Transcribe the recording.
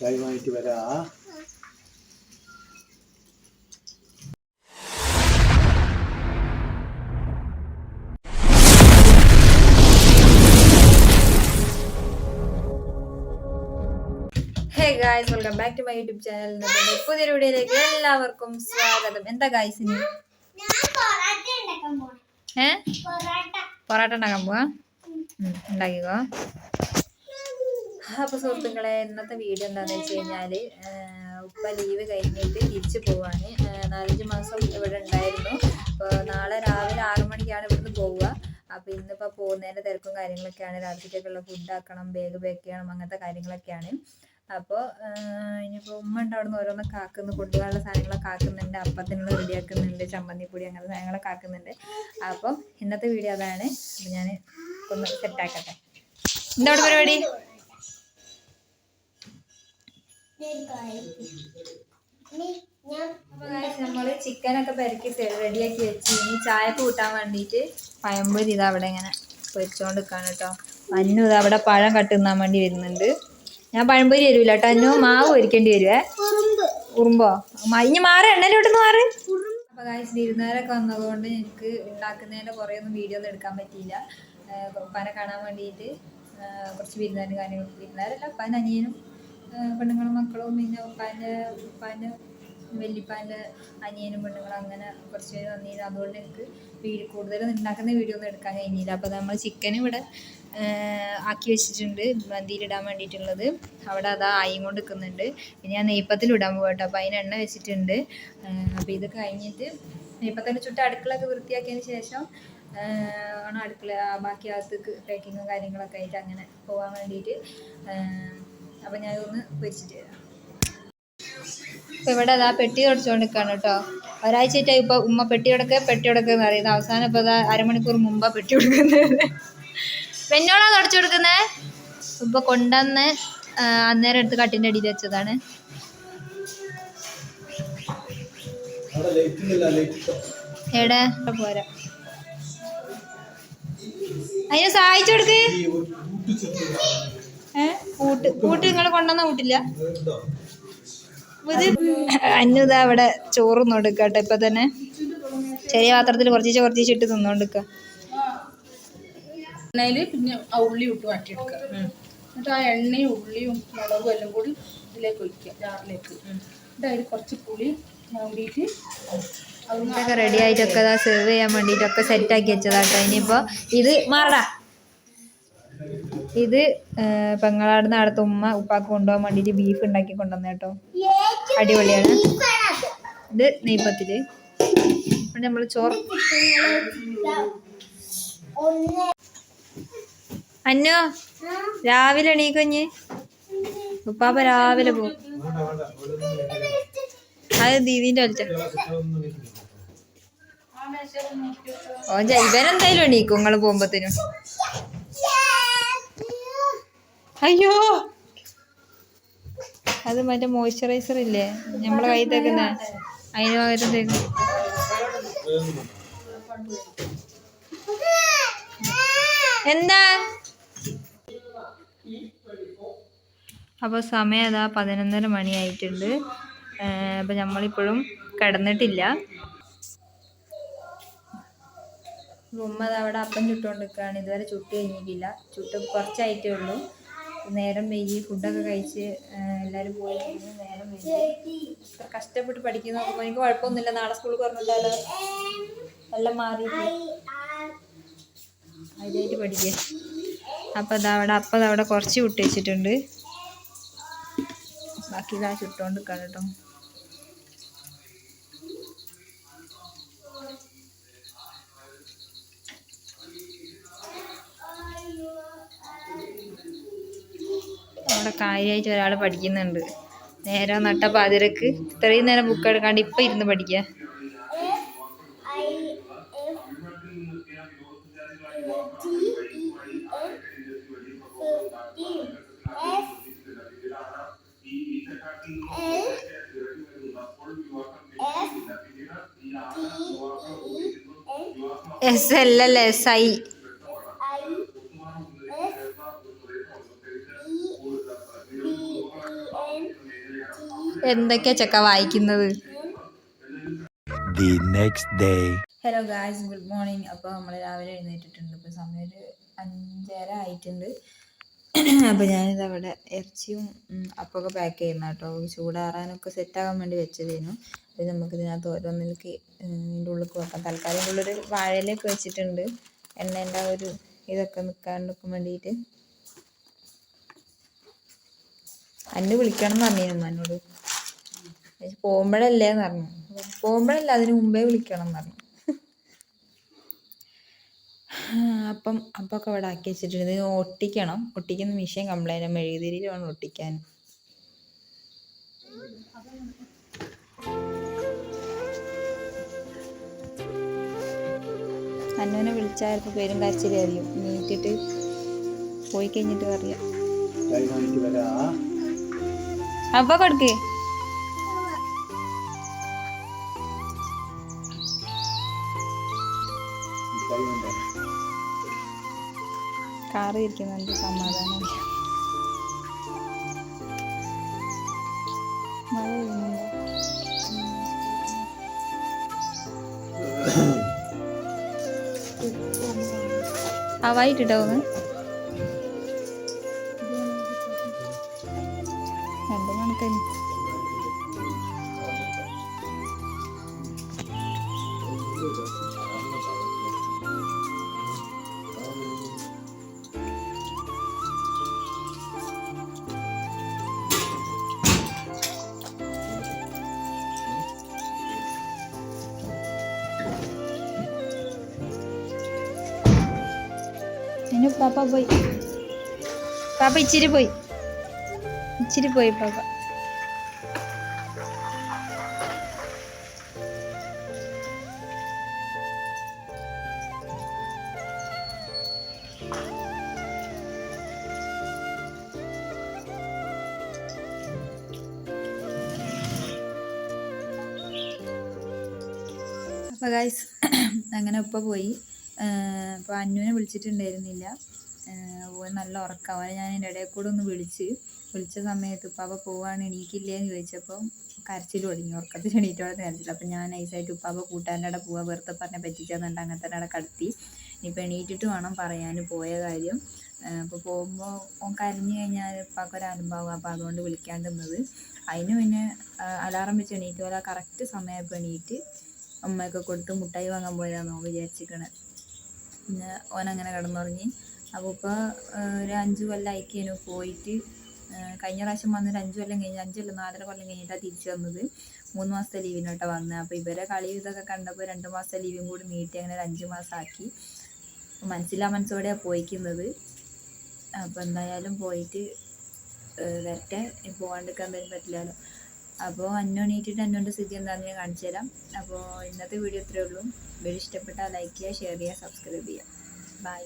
ടൈമായിട്ട് വരാ hey guys welcome back to my YouTube channel പുതിയൊരു വീഡിയോയിലേക്ക് എല്ലാവർക്കും സ്വാഗതം എന്താ ഗായ്സിന് ഏ പൊറാട്ട ഉണ്ടാക്കാൻ പോവാ ഉം, ഉണ്ടാക്കിക്കോ അപ്പൊ സുഹൃത്തുക്കളെ ഇന്നത്തെ വീഡിയോ എന്താണെന്ന് വെച്ച് കഴിഞ്ഞാൽ ഉപ്പ ലീവ് കഴിഞ്ഞിട്ട് തിരിച്ചു പോവാണ്. നാലഞ്ച് മാസം ഇവിടെ ഉണ്ടായിരുന്നു. അപ്പോൾ നാളെ രാവിലെ ആറു മണിക്കാണ് ഇവിടുന്ന് പോവുക. അപ്പോൾ ഇന്നിപ്പോൾ പോകുന്നതിന്റെ തിരക്കും കാര്യങ്ങളൊക്കെയാണ്. രാത്രിക്കൊക്കെയുള്ള ഫുഡ് ആക്കണം ബാഗ് പാക്ക് ചെയ്യണം അങ്ങനത്തെ കാര്യങ്ങളൊക്കെയാണ്. അപ്പോൾ ഇനിയിപ്പോൾ ഉമ്മ ഉണ്ട് അവിടെ നിന്ന് ഓരോന്ന് കാക്കുന്നു. കൊണ്ടുപോകാനുള്ള സാധനങ്ങളൊക്കെ ആക്കുന്നുണ്ട് അപ്പത്തിനുള്ള റെഡിയാക്കുന്നുണ്ട്. ചമ്മന്തിപ്പൊടി അങ്ങനത്തെ സാധനങ്ങളൊക്കെ ആക്കുന്നുണ്ട് അപ്പോൾ ഇന്നത്തെ വീഡിയോ അതാണ്. അപ്പോൾ ഞാൻ ഒന്ന് സെറ്റാക്കട്ടെ എന്താ പരിപാടി? നമ്മൾ ചിക്കനൊക്കെ പെരക്കി റെഡിയാക്കി വെച്ച്. ഇനി ചായ കൂട്ടാൻ വേണ്ടിയിട്ട് പഴംപൊരി ഇതാ അവിടെ ഇങ്ങനെ പൊരിച്ചോണ്ട് നിൽക്കാണ് കേട്ടോ അന്നു ഇതാ അവിടെ പഴം കട്ടുന്നാൻ വേണ്ടി വരുന്നുണ്ട്. ഞാൻ പഴംപൊരി തരൂല കേട്ടോ അന്നു. മാവ് പൊരിക്കേണ്ടി വരുവേ. ഉറുമ്പോ. ഇനി മാറി. എണ്ണയിലോട്ടൊന്ന് മാറി. അപ്പൊ കാശ് വിരുന്നുകാരൊക്കെ വന്നതുകൊണ്ട് എനിക്ക് ഉണ്ടാക്കുന്നതിന്റെ കുറേ ഒന്നും വീഡിയോ ഒന്നും എടുക്കാൻ പറ്റിയില്ല. ഉപ്പാനെ കാണാൻ വേണ്ടിയിട്ട് കുറച്ച് വിരുന്നുകാരും കാര്യങ്ങളും വിരുന്നുകാരല്ല ഉപ്പാന്റെ അനിയനും പെണ്ണുങ്ങളും മക്കളും പിന്നെ ഉപ്പാന്റെ ഉപ്പാന്റെ വല്യപ്പാന്റെ അനിയനും പെണ്ണുങ്ങളും അങ്ങനെ കുറച്ച് പേര് വന്നിരുന്നു. അതുകൊണ്ട് എനിക്ക് വീഡിയോ കൂടുതലും ഉണ്ടാക്കുന്ന വീഡിയോ ഒന്നും എടുക്കാൻ കഴിഞ്ഞില്ല. അപ്പോൾ നമ്മൾ ചിക്കൻ ഇവിടെ ആക്കി വെച്ചിട്ടുണ്ട്. മന്തിയിലിടാൻ വേണ്ടിയിട്ടുള്ളത്. അവിടെ അതാ ആയും കൊണ്ട് നിൽക്കുന്നുണ്ട്. പിന്നെ ഞാൻ നെയ്പ്പത്തിൽ ഇടാൻ പോകട്ടോ അപ്പോൾ അതിന് എണ്ണ വെച്ചിട്ടുണ്ട്. അപ്പോൾ ഇത് കഴിഞ്ഞിട്ട് നെയ്പ്പത്തിന്റെ ചുട്ട് അടുക്കളൊക്കെ വൃത്തിയാക്കിയതിന് ശേഷം ആണ് അടുക്കള ബാക്കി അകത്തേക്ക് പാക്കിങ്ങും കാര്യങ്ങളൊക്കെ ആയിട്ട് അങ്ങനെ പോകാൻ വേണ്ടിയിട്ട് അപ്പോൾ ഞാൻ ഒന്ന് വെച്ചിട്ട് തരാം ഇപ്പൊ ഇവിടെ അതാ പെട്ടി തുടച്ചുകൊണ്ട് നിൽക്കാണ് കേട്ടോ. ഒരാഴ്ചയായിട്ടായി ഇപ്പൊ ഉമ്മ പെട്ടി കൊടുക്കുക പെട്ടി കൊടുക്കുക എന്ന് അറിയുന്നത് അവസാനം ഇപ്പൊ അതാ അരമണിക്കൂർ മുമ്പ് പെട്ടി കൊടുക്കുന്നത് പെണ്ണോളാ തുടച്ചു കൊടുക്കുന്നത് ഇപ്പൊ കൊണ്ടുവന്ന് അന്നേരം എടുത്ത് കട്ടിന്റെ അടിയിൽ വെച്ചതാണ്. എവിടെ? പോരാ. അതിനെ സഹായിച്ചു കൊടുക്ക്. ഏ? കൂട്ട് കൂട്ട് നിങ്ങൾ കൊണ്ടുവന്ന കൂട്ടില്ല? അന്നുത അവിടെ ചോറ് നോടുക്കട്ടെ ഇപ്പൊ തന്നെ. ചെറിയ പാത്രത്തിൽ കുറച്ച് കുറച്ച് ഇട്ട് തിന്നോണ്ടിക്ക എണ്ണയിൽ പിന്നെ ആ ഉള്ളി ഇട്ട് വാട്ടിയെടുക്കുക എന്നിട്ട് ആ എണ്ണയും ഉള്ളിയും മുളകും എല്ലാം കൂടി ഇതിലേക്ക് ഒഴിക്കുക ജാറിലേക്ക്. എന്നിട്ട് അതിൽ കുറച്ച് പുളി ഇതൊക്കെ റെഡി ആയിട്ടൊക്കെ സെർവ് ചെയ്യാൻ വേണ്ടിയിട്ടൊക്കെ സെറ്റ് ആക്കി വെച്ചതാട്ടോ. ഇനിയിപ്പോ ഇത് മാറടാ. ഇത് പെങ്ങളാടുന്ന അടുത്ത ഉമ്മ ഉപ്പാക്ക് കൊണ്ടുപോകാൻ വേണ്ടിയിട്ട് ബീഫ് ഉണ്ടാക്കി കൊണ്ടുവന്ന കേട്ടോ അടിപൊളിയാണ്. ഇത് നെയ്പ്പത്തിൽ നമ്മൾ ചോറ് അന്നോ രാവിലെ എണീക്കഞ്ഞ് ഉപ്പാപ്പ രാവിലെ പോകും അത് ദീദീന്റെ വലിച്ച ഓ ഇവനെന്തായാലും എണീക്കും നിങ്ങൾ പോകുമ്പത്തേനും. അയ്യോ. അത് മറ്റേ മോയ്സ്ചറൈസർ ഇല്ലേ? നമ്മളെ കൈ തേക്കുന്ന അതിന് പകരം തേക്കും എന്താ? അപ്പോൾ സമയം അതാ പതിനൊന്നര മണിയായിട്ടുണ്ട്. അപ്പം നമ്മളിപ്പോഴും കിടന്നിട്ടില്ല. ഉമ്മ അവിടെ അപ്പം ചുട്ടുകൊണ്ട് നിൽക്കുകയാണ് ഇതുവരെ ചുട്ട് കഴിഞ്ഞിട്ടില്ല. ചുട്ട് കുറച്ചായിട്ടേ ഉള്ളൂ. നേരം വൈകി ഫുഡൊക്കെ കഴിച്ച് എല്ലാവരും പോയി. നേരം വൈകി. കഷ്ടപ്പെട്ട് പഠിക്കുന്ന. എനിക്ക് കുഴപ്പമൊന്നുമില്ല. നാളെ സ്കൂളിൽ പറഞ്ഞിട്ടാലോ എല്ലാം മാറി അതിലായിട്ട് പഠിക്കുക. അപ്പം അതവിടെ അപ്പം അവിടെ കുറച്ച് വെച്ചിട്ടുണ്ട്. ബാക്കി ഇതാ ചുട്ടോണ്ട് നിൽക്കാം കേട്ടോ. അവിടെ കാര്യമായിട്ട് ഒരാൾ പഠിക്കുന്നുണ്ട്. നേരെ നട്ട പാതിരക്ക്. ഇത്രയും നേരം ബുക്ക് എടുക്കാണ്ട് ഇപ്പം ഇരുന്ന് പഠിക്കുക S L L S I എന്തൊക്കെയാ ചക്ക വായിക്കുന്നത്. ഹലോ ഗായ്സ് ഗുഡ് മോർണിംഗ് അപ്പോൾ നമ്മൾ രാവിലെ എഴുന്നേറ്റിട്ടുണ്ട്. ഇപ്പോൾ സമയം ഒരു അഞ്ചര ആയിട്ടുണ്ട്. അപ്പോൾ ഞാനിത് അവിടെ ഇറച്ചിയും അപ്പൊക്കെ അപ്പമൊക്കെ പാക്ക് ചെയ്യുന്ന കേട്ടോ. ചൂടാറാനൊക്കെ സെറ്റാകാൻ വേണ്ടി വെച്ചതേനു. അത് നമുക്ക് ഇതിനകത്ത് ഓരോന്നിലേക്ക് ഇതിന്റെ ഉള്ളിൽ വെക്കാം. തൽക്കാലം ഉള്ളൊരു വാഴയിലേക്ക് വെച്ചിട്ടുണ്ട്. എണ്ണേന്റെ ഒരു ഇതൊക്കെ നിൽക്കാണ്ടിരിക്കാൻ വേണ്ടിയിട്ട്. അന്നെ വിളിക്കണം എന്ന് പറഞ്ഞിരുന്നു എന്നോട് പോകുമ്പോഴല്ലേ എന്ന് പറഞ്ഞു. പോകുമ്പോഴല്ല അതിന് മുമ്പേ വിളിക്കണം എന്ന് പറഞ്ഞു. അപ്പം അപ്പൊക്കെ അവിടെ ആക്കി വെച്ചിട്ടുണ്ട്. ഇത് ഒട്ടിക്കണം. ഒട്ടിക്കുന്ന മെഷീൻ കംപ്ലൈന്റ് മെഴുകുതിരിയിൽ വേണം ഒട്ടിക്കാൻ. അന്നുവിനെ വിളിച്ചാൽ പേരും കരച്ചിലായിരിക്കും. നീട്ടിട്ട് പോയി കഴിഞ്ഞിട്ട് പറയാം. അപ്പൊ കൊടുക്ക്. കാറ് ഇരിക്കുന്നുണ്ട് സമാധാനമില്ല മഴ പെയ്യുന്നുണ്ടോ? ഹവായിട്ടിട്ടോ ഒന്ന്? പാപ്പ പോയി പാപ്പ ഇച്ചിരി പോയി ഇച്ചിരി പോയി പാപ്പ അപ്പോൾ ഗൈസ് അങ്ങനെ ഉപ്പ പോയി. അപ്പോൾ അന്നുവിനെ വിളിച്ചിട്ടുണ്ടായിരുന്നില്ല. പോയി നല്ല ഉറക്കം. അവനെ ഞാൻ എന്റെ ഇടയിൽ കൂടെ ഒന്ന് വിളിച്ച് വിളിച്ച സമയത്ത് ഉപ്പാപ്പ പോവാണ്. എണീക്കില്ലേ എന്ന് ചോദിച്ചപ്പോൾ കരച്ചിൽ തുടങ്ങി. ഉറക്കത്തിൽ എണീറ്റോടെ കരച്ചിൽ. അപ്പം ഞാൻ നൈസായിട്ട് ഉപ്പാപ്പ കൂട്ടാന്റെ അവിടെ പോവാ. വെറുതെ പറഞ്ഞ പറ്റിച്ചെന്നുണ്ട്. തന്നെ അവിടെ കടത്തി. ഇനിയിപ്പോൾ എണീറ്റിട്ട് വേണം പറയാൻ പോയ കാര്യം. അപ്പോൾ പോകുമ്പോൾ ഓൻ കരഞ്ഞു കഴിഞ്ഞാൽ ഉപ്പാക്ക് ഒരു അനുഭവം. അപ്പോൾ അതുകൊണ്ട് വിളിക്കാണ്ടിരുന്നത് അതിന് പിന്നെ അലാറം വെച്ച് എണീറ്റ് പോലെ കറക്റ്റ് സമയമായപ്പോൾ എണീറ്റ് അമ്മയൊക്കെ കൊടുത്ത് മുട്ടായി വാങ്ങാൻ പോയതാണെന്നോ വിചാരിച്ചിരിക്കണേ. പിന്നെ ഓൻ അങ്ങനെ കിടന്നുറങ്ങി. അപ്പോൾ ഇപ്പോൾ ഒരു അഞ്ച് കൊല്ലം അയക്കേനു പോയിട്ട്. കഴിഞ്ഞ പ്രാവശ്യം വന്നൊരു അഞ്ച് കൊല്ലം കഴിഞ്ഞ് അഞ്ചല്ല നാലര കൊല്ലം കഴിഞ്ഞിട്ടാണ് തിരിച്ചു വന്നത്. മൂന്ന് മാസത്തെ ലീവിനോട്ടാണ് വന്നത് അപ്പോൾ ഇവരെ കളി ഇതൊക്കെ കണ്ടപ്പോൾ രണ്ട് മാസത്തെ ലീവും കൂടി നീട്ടി അങ്ങനെ ഒരു അഞ്ച് മാസം ആക്കി മനസ്സിലാ മനസ്സോടെയാണ് പോയിക്കുന്നത്. അപ്പോൾ എന്തായാലും പോയിട്ട് വരട്ടെ. പോകാണ്ടിരിക്കാൻ പറ്റില്ലല്ലോ അപ്പോൾ അന്നു അന്നോന്റെ സ്ഥിതി എന്താണെന്ന് ഞാൻ കാണിച്ചു തരാം. അപ്പോൾ ഇന്നത്തെ വീഡിയോ ഇത്രയേ ഉള്ളൂ. വീഡിയോ ഇഷ്ടപ്പെട്ടാൽ ലൈക്ക് ചെയ്യുക ഷെയർ ചെയ്യുക സബ്സ്ക്രൈബ് ചെയ്യുക. ബൈ